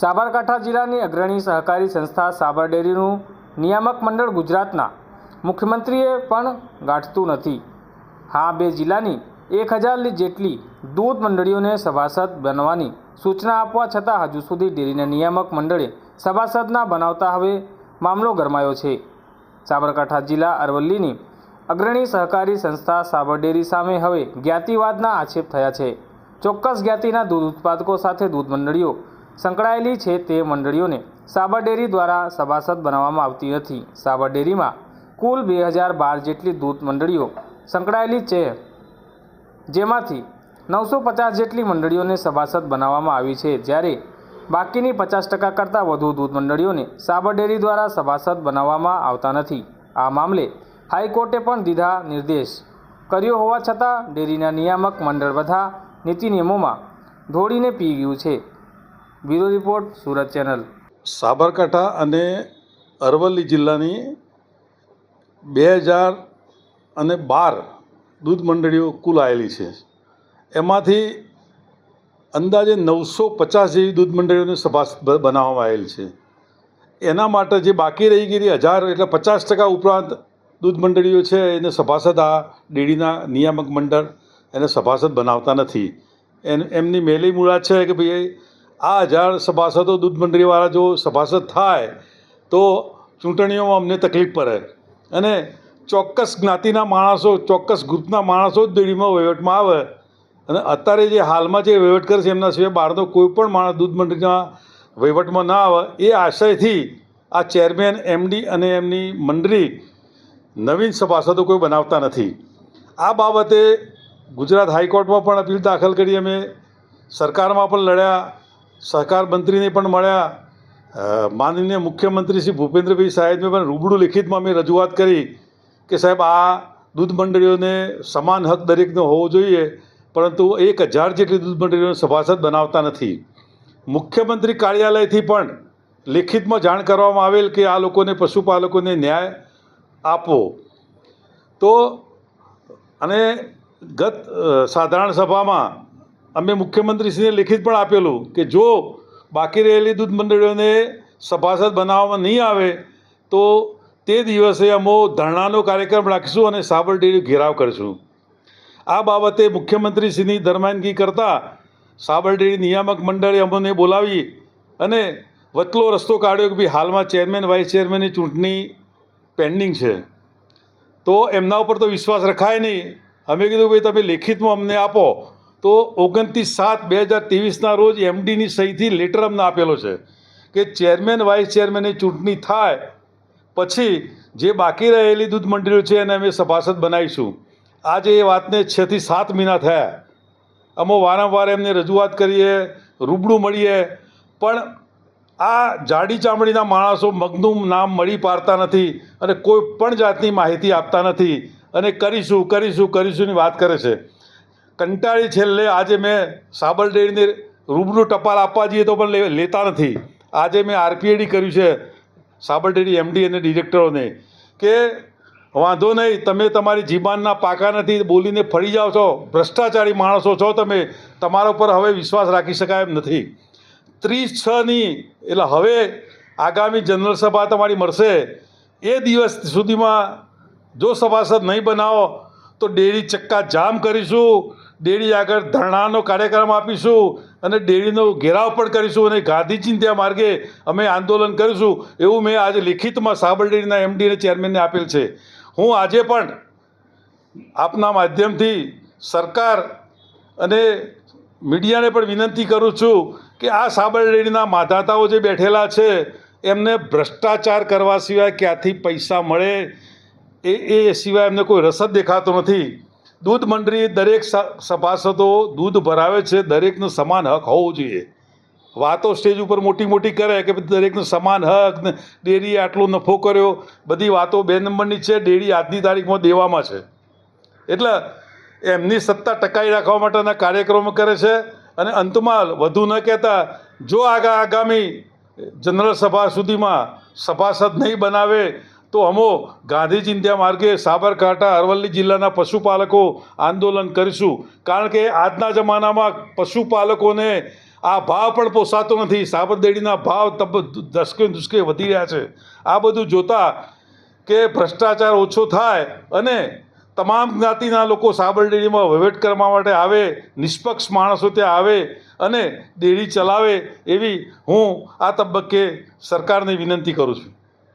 સાબરકાંઠા જિલ્લાની અગ્રણી સહકારી સંસ્થા સાબર ડેરીનું નિયામક મંડળ ગુજરાતના મુખ્યમંત્રીએ પણ ગાંઠતું નથી. હા, બે જિલ્લાની એક હજાર જેટલી દૂધ મંડળીઓને સભાસદ બનવાની સૂચના આપવા છતાં હજુ સુધી ડેરીના નિયામક મંડળે સભાસદના બનાવતા હવે મામલો ગરમાયો છે. સાબરકાંઠા જિલ્લા અરવલ્લીની અગ્રણી સહકારી સંસ્થા સાબર ડેરી સામે હવે જ્ઞાતિવાદના આક્ષેપ થયા છે. ચોક્કસ જ્ઞાતિના દૂધ ઉત્પાદકો સાથે દૂધ મંડળીઓ સંકળાયેલી છે તે મંડળીઓને સાબર ડેરી દ્વારા સભાસદ બનાવવામાં આવતી નથી. સાબર ડેરીમાં કુલ બે હજાર બાર જેટલી દૂધ મંડળીઓ સંકળાયેલી છે, જેમાંથી નવસો પચાસ જેટલી મંડળીઓને સભાસદ બનાવવામાં આવી છે. જ્યારે બાકીની પચાસ ટકા કરતાં વધુ દૂધ મંડળીઓને સાબર ડેરી દ્વારા સભાસદ બનાવવામાં આવતા નથી. આ મામલે હાઈકોર્ટે પણ દીધા નિર્દેશ કર્યો હોવા છતાં ડેરીના નિયામક મંડળ બધા નીતિ નિયમોમાં ધોળીને પી ગયું છે. Bureau report, Surat channel. Sabarkantha અને અરવલ્લી જિલ્લાની બે હજાર અને બાર દૂધ મંડળીઓ કુલ આવેલી છે. એમાંથી અંદાજે નવસો પચાસ જેવી દૂધ મંડળીઓને સભાસદ બનાવવામાં આવેલ છે. એના માટે જે બાકી રહી ગયેલી હજાર એટલે પચાસ ટકા ઉપરાંત દૂધ મંડળીઓ છે, એને સભાસદ આ ડેરીના નિયામક મંડળ એને સભાસદ બનાવતા નથી. એમ એમની મેલી મુરાદ છે કે ભાઈ આ હજાર સભાસદો દૂધ મંડળીવાળા જો સભાસદ થાય, તો ચૂંટણીઓમાં અમને તકલીફ પડે. અને ચોક્કસ જ્ઞાતિના માણસો, ચોક્કસ ગ્રુપના માણસો જ ડેરીમાં વહીવટમાં આવે. અને અત્યારે જે હાલમાં જે વહીવટ કરે છે, એમના સિવાય બહારનો કોઈ પણ માણસ દૂધ મંડળીના વહીવટમાં ના આવે, એ આશયથી આ ચેરમેન, એમડી અને એમની મંડળી નવીન સભાસદો કોઈ બનાવતા નથી. આ બાબતે ગુજરાત હાઈકોર્ટમાં પણ અપીલ દાખલ કરી. અમે સરકારમાં પણ લડ્યા. સહકાર મંત્રીને પણ મળ્યા. માનનીય મુખ્યમંત્રી શ્રી ભૂપેન્દ્રભાઈ સાહેબને પણ રૂબરૂ લિખિતમાં અમે રજૂઆત કરી કે સાહેબ, આ દૂધ મંડળીઓને સમાન હક દરેકનો હોવો જોઈએ, પરંતુ એક હજાર જેટલી દૂધ મંડળીઓને સભાસદ બનાવતા નથી. મુખ્યમંત્રી કાર્યાલયથી પણ લેખિતમાં જાણ કરવામાં આવેલ કે આ લોકોને પશુપાલકોને ન્યાય આપવો. તો, અને ગત સાધારણ સભામાં અમે મુખ્યમંત્રીશ્રીને લેખિત પણ આપેલું કે જો બાકી રહેલી દૂધ મંડળીઓને સભાસદ બનાવવામાં નહીં આવે, તો તે દિવસે અમો ધરણાનો કાર્યક્રમ રાખીશું અને સાબર ડેરી ઘેરાવ કરીશું. આ બાબતે મુખ્યમંત્રીશ્રીની દરમિયાનગી કરતાં સાબર ડેરી નિયામક મંડળે અમને બોલાવી અને વચલો રસ્તો કાઢ્યો કે ભાઈ હાલમાં ચેરમેન, વાઇસ ચેરમેનની ચૂંટણી પેન્ડિંગ છે. તો એમના ઉપર તો વિશ્વાસ રખાય નહીં. અમે કીધું ભાઈ તમે લેખિતમાં અમને આપો. તો ઓગણત્રીસ સાત બે હજાર ત્રેવીસના રોજ એમડીની સહીથી લેટર અમને આપેલો છે કે ચેરમેન વાઇસ ચેરમેનની ચૂંટણી થાય પછી જે બાકી રહેલી દૂધ મંડળીઓ છે એને અમે સભાસદ બનાવીશું. આજે એ વાતને છથી સાત મહિના થયા. અમો વારંવાર એમને રજૂઆત કરીએ, રૂબરૂ મળીએ. પણ આ જાડી ચામડીના માણસો મગનું નામ મળી પાડતા નથી અને કોઈ પણ જાતની માહિતી આપતા નથી. અને કરીશું કરીશું કરીશુંની વાત કરે છે. કંટાળી છેલ્લે આજે મેં સાબર ડેરીને રૂબરૂ ટપાલ આપવા જઈએ તો પણ લેતા નથી. આજે મેં આરપીએડી કર્યું છે સાબર ડેરી એમડી અને ડિરેક્ટરોને કે વાંધો નહીં, તમે તમારી જીબાનના પાકા નથી બોલીને ફરી જાઓ છો. ભ્રષ્ટાચારી માણસો છો તમે. તમારા ઉપર હવે વિશ્વાસ રાખી શકાય એમ નથી. ત્રીસ છની એટલે હવે આગામી જનરલ સભા તમારી મળશે. એ દિવસ સુધીમાં જો સભાસદ નહીં બનાવો તો ડેરી ચક્કા જામ કરીશું. ડેરી આગળ ધરણાનો કાર્યક્રમ આપીશું અને ડેરીનો ઘેરાવ પણ કરીશું અને ગાંધી ચિંત્યા માર્ગે અમે આંદોલન કરીશું એવું મેં આજે લિખિતમાં સાબર ડેરીના એમડી અને ચેરમેનને આપેલ છે. હું આજે પણ આપના માધ્યમથી સરકાર અને મીડિયાને પણ વિનંતી કરું છું કે આ સાબર ડેરીના માધાતાઓ જે બેઠેલા છે, એમને ભ્રષ્ટાચાર કરવા સિવાય ક્યાંથી પૈસા મળે? એ એ સિવાય એમને કોઈ રસ જ દેખાતો નથી. દૂધ મંડળી દરેક સભાસદો દૂધ ભરાવે છે, દરેકનો સમાન હક હોવો જોઈએ. વાતો સ્ટેજ ઉપર મોટી મોટી કરે કે દરેકનો સમાન હક, ને ડેરીએ આટલો નફો કર્યો, બધી વાતો બે નંબરની છે, ડેરી આજની તારીખમાં દેવામાં છે. એટલે એમની સત્તા ટકાઈ રાખવા માટેના કાર્યક્રમો કરે છે અને અંતમાં વધુ ન કહેતા, જો આગા આગામી જનરલ સભા સુધીમાં સભાસદ નહીં બનાવે તો અમો ગાંધી ચિંત્યા માર્ગે સાબરકાંઠા, અરવલ્લી જિલ્લાના પશુપાલકો આંદોલન કરીશું. કારણ કે આજના જમાનામાં પશુપાલકોને આ ભાવ પણ પોસાતો નથી. સાબરદેડીના ભાવ તબ ધસકે ધુસકે વધી રહ્યા છે. આ બધું જોતાં કે ભ્રષ્ટાચાર ઓછો થાય અને તમામ જ્ઞાતિના લોકો સાબરડેરીમાં વહીવટ કરવા માટે આવે, નિષ્પક્ષ માણસો ત્યાં આવે અને ડેરી ચલાવે એવી હું આ તબક્કે સરકારને વિનંતી કરું છું.